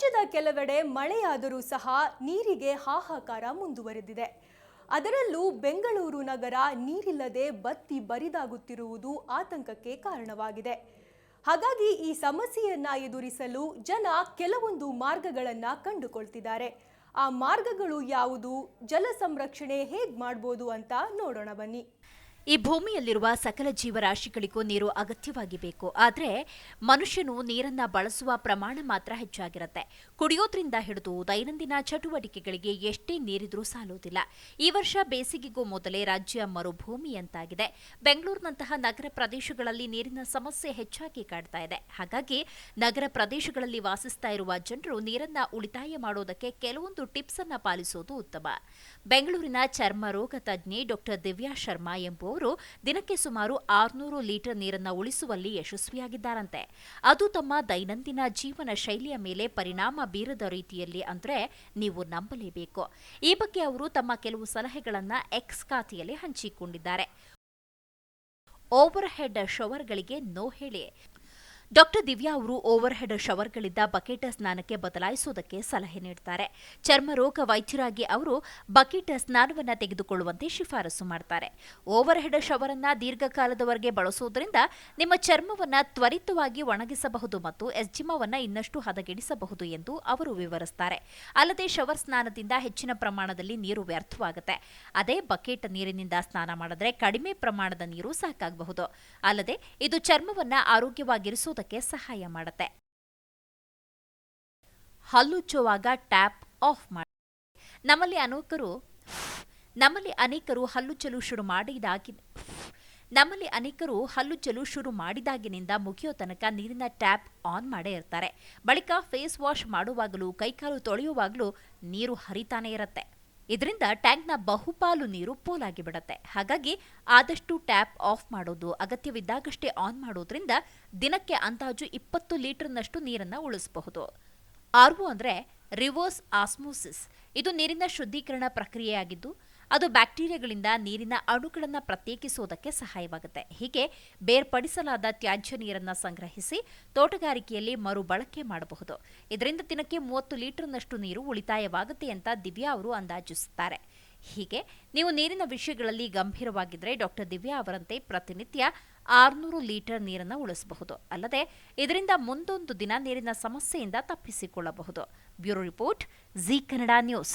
ರಾಜ್ಯದ ಕೆಲವೆಡೆ ಮಳೆಯಾದರೂ ಸಹ ನೀರಿಗೆ ಹಾಹಾಕಾರ ಮುಂದುವರೆದಿದೆ. ಅದರಲ್ಲೂ ಬೆಂಗಳೂರು ನಗರ ನೀರಿಲ್ಲದೆ ಬತ್ತಿ ಬರಿದಾಗುತ್ತಿರುವುದು ಆತಂಕಕ್ಕೆ ಕಾರಣವಾಗಿದೆ. ಹಾಗಾಗಿ ಈ ಸಮಸ್ಯೆಯನ್ನ ಎದುರಿಸಲು ಜನ ಕೆಲವೊಂದು ಮಾರ್ಗಗಳನ್ನ ಕಂಡುಕೊಳ್ತಿದ್ದಾರೆ. ಆ ಮಾರ್ಗಗಳು ಯಾವುದು? ಜಲ ಸಂರಕ್ಷಣೆ ಹೇಗ್ ಮಾಡ್ಬೋದು ಅಂತ ನೋಡೋಣ ಬನ್ನಿ. ಈ ಭೂಮಿಯಲ್ಲಿರುವ ಸಕಲ ಜೀವರಾಶಿಗಳಿಗೂ ನೀರು ಅಗತ್ಯವಾಗಿ ಬೇಕು ಆದರೆ ಮನುಷ್ಯನು ನೀರನ್ನ ಬಳಸುವ ಪ್ರಮಾಣ ಮಾತ್ರ ಹೆಚ್ಚಾಗಿರುತ್ತೆ. ಕುಡಿಯೋದ್ರಿಂದ ಹಿಡಿದು ದೈನಂದಿನ ಚಟುವಟಿಕೆಗಳಿಗೆ ಎಷ್ಟೇ ನೀರಿದ್ರೂ ಸಾಲುವುದಿಲ್ಲ. ಈ ವರ್ಷ ಬೇಸಿಗೆಗೂ ಮೊದಲೇ ರಾಜ್ಯ ಮರುಭೂಮಿಯಂತಾಗಿದೆ ಬೆಂಗಳೂರಿನಂತಹ ನಗರ ಪ್ರದೇಶಗಳಲ್ಲಿ ನೀರಿನ ಸಮಸ್ಯೆ ಹೆಚ್ಚಾಗಿ ಕಾಡ್ತಾ ಇದೆ. ಹಾಗಾಗಿ ನಗರ ಪ್ರದೇಶಗಳಲ್ಲಿ ವಾಸಿಸ್ತಾ ಇರುವ ಜನರು ನೀರನ್ನ ಉಳಿತಾಯ ಮಾಡೋದಕ್ಕೆ ಕೆಲವೊಂದು ಟಿಪ್ಸ್ ಅನ್ನ ಪಾಲಿಸೋದು ಉತ್ತಮ. ಬೆಂಗಳೂರಿನ ಚರ್ಮ ರೋಗ ತಜ್ಞೆ ಡಾಕ್ಟರ್ ದಿವ್ಯಾ ಶರ್ಮಾ ಎಂಬುವರು ದಿನಕ್ಕೆ ಸುಮಾರು ಆರುನೂರು ಲೀಟರ್ ನೀರನ್ನ ಉಳಿಸುವಲ್ಲಿ ಯಶಸ್ವಿಯಾಗಿದ್ದಾರಂತೆ. ಅದು ತಮ್ಮ ದೈನಂದಿನ ಜೀವನ ಶೈಲಿಯ ಮೇಲೆ ಪರಿಣಾಮ ಬೀರದ ರೀತಿಯಲ್ಲಿ ಅಂದ್ರೆ ನೀವು ನಂಬಲೇಬೇಕು. ಈ ಬಗ್ಗೆ ಅವರು ತಮ್ಮ ಕೆಲವು ಸಲಹೆಗಳನ್ನ ಎಕ್ಸ್ ಖಾತೆಯಲ್ಲಿ ಹಂಚಿಕೊಂಡಿದ್ದಾರೆ. ಓವರ್ ಹೆಡ್ ಶವರ್ಗಳಿಗೆ ನೋ ಹೇಳಿ. ಡಾಕ್ಟರ್ ದಿವ್ಯಾ ಅವರು ಓವರ್ ಹೆಡ್ ಶವರ್ಗಳಿದ್ದ ಬಕೆಟ್ ಸ್ನಾನಕ್ಕೆ ಬದಲಾಯಿಸುವುದಕ್ಕೆ ಸಲಹೆ ನೀಡುತ್ತಾರೆ ಚರ್ಮ ರೋಗ ವೈದ್ಯರಾಗಿ ಅವರು ಬಕೆಟ್ ಸ್ನಾನವನ್ನು ತೆಗೆದುಕೊಳ್ಳುವಂತೆ ಶಿಫಾರಸು ಮಾಡ್ತಾರೆ. ಓವರ್ ಹೆಡ್ ಶವರ್ ಅನ್ನ ದೀರ್ಘಕಾಲದವರೆಗೆ ಬಳಸುವುದರಿಂದ ನಿಮ್ಮ ಚರ್ಮವನ್ನು ತ್ವರಿತವಾಗಿ ಒಣಗಿಸಬಹುದು ಮತ್ತು ಎಸ್ಜಿಮವನ್ನು ಇನ್ನಷ್ಟು ಹದಗೆಡಿಸಬಹುದು ಎಂದು ಅವರು ವಿವರಿಸುತ್ತಾರೆ ಅಲ್ಲದೆ ಶವರ್ ಸ್ನಾನದಿಂದ ಹೆಚ್ಚಿನ ಪ್ರಮಾಣದಲ್ಲಿ ನೀರು ವ್ಯರ್ಥವಾಗುತ್ತೆ. ಅದೇ ಬಕೆಟ್ ನೀರಿನಿಂದ ಸ್ನಾನ ಮಾಡಿದ್ರೆ ಕಡಿಮೆ ಪ್ರಮಾಣದ ನೀರು ಸಾಕಾಗಬಹುದು. ಅಲ್ಲದೆ ಇದು ಚರ್ಮವನ್ನ ಆರೋಗ್ಯವಾಗಿರಿಸುವುದಕ್ಕೆ ಸಹಾಯ ಮಾಡುತ್ತೆ. ಹಲ್ಲುಚ್ಚುವಾಗ ಟ್ಯಾಪ್ ಆಫ್ ಮಾಡಿ, ನಮ್ಮಲ್ಲಿ ಅನೇಕರು ನಮ್ಮಲ್ಲಿ ಅನೇಕರು ಹಲ್ಲುಚ್ಚಲು ಶುರು ಮಾಡಿದಾಗಿ, ನಮ್ಮಲ್ಲಿ ಅನೇಕರು ಹಲ್ಲುಚ್ಚಲು ಶುರು ಮಾಡಿದಾಗಿನಿಂದ ಮುಗಿಯೋ ತನಕ ನೀರಿನ ಟ್ಯಾಪ್ ಆನ್ ಮಾಡೇ ಇರ್ತಾರೆ. ಬಳಿಕ ಫೇಸ್ ವಾಶ್ ಮಾಡುವಾಗಲೂ, ಕೈಕಾಲು ತೊಳೆಯುವಾಗಲೂ ನೀರು ಹರಿತಾನೇ ಇರುತ್ತೆ. ಇದರಿಂದ ಟ್ಯಾಂಕ್ನ ಬಹುಪಾಲು ನೀರು ಪೋಲಾಗಿ ಬಿಡುತ್ತೆ ಹಾಗಾಗಿ ಆದಷ್ಟು ಟ್ಯಾಪ್ ಆಫ್ ಮಾಡೋದು, ಅಗತ್ಯವಿದ್ದಾಗಷ್ಟೇ ಆನ್ ಮಾಡೋದ್ರಿಂದ ದಿನಕ್ಕೆ ಅಂದಾಜು ಇಪ್ಪತ್ತು ಲೀಟರ್ನಷ್ಟು ನೀರನ್ನು ಉಳಿಸಬಹುದು. ಆರ್ವು ಅಂದರೆ ರಿವರ್ಸ್ ಆಸ್ಮೋಸಿಸ್. ಇದು ನೀರಿನ ಶುದ್ಧೀಕರಣ ಪ್ರಕ್ರಿಯೆಯಾಗಿದ್ದು ಅದು ಬ್ಯಾಕ್ಟೀರಿಯಾಗಳಿಂದ ನೀರಿನ ಅಣುಗಳನ್ನು ಪ್ರತ್ಯೇಕಿಸುವುದಕ್ಕೆ ಸಹಾಯವಾಗುತ್ತೆ. ಹೀಗೆ ಬೇರ್ಪಡಿಸಲಾದ ತ್ಯಾಜ್ಯ ನೀರನ್ನು ಸಂಗ್ರಹಿಸಿ ತೋಟಗಾರಿಕೆಯಲ್ಲಿ ಮರುಬಳಕೆ ಮಾಡಬಹುದು. ಇದರಿಂದ ದಿನಕ್ಕೆ ಮೂವತ್ತು ಲೀಟರ್ನಷ್ಟು ನೀರು ಉಳಿತಾಯವಾಗುತ್ತೆ ಅಂತ ದಿವ್ಯಾ ಅವರು ಅಂದಾಜಿಸುತ್ತಾರೆ. ಹೀಗೆ ನೀವು ನೀರಿನ ವಿಷಯಗಳಲ್ಲಿ ಗಂಭೀರವಾಗಿದ್ದರೆ ಡಾಕ್ಟರ್ ದಿವ್ಯಾ ಅವರಂತೆ ಪ್ರತಿನಿತ್ಯ ಆರುನೂರು ಲೀಟರ್ ನೀರನ್ನು ಉಳಿಸಬಹುದು. ಅಲ್ಲದೆ ಇದರಿಂದ ಮುಂದೊಂದು ದಿನ ನೀರಿನ ಸಮಸ್ಯೆಯಿಂದ ತಪ್ಪಿಸಿಕೊಳ್ಳಬಹುದು. Bureau report Zee Kannada news.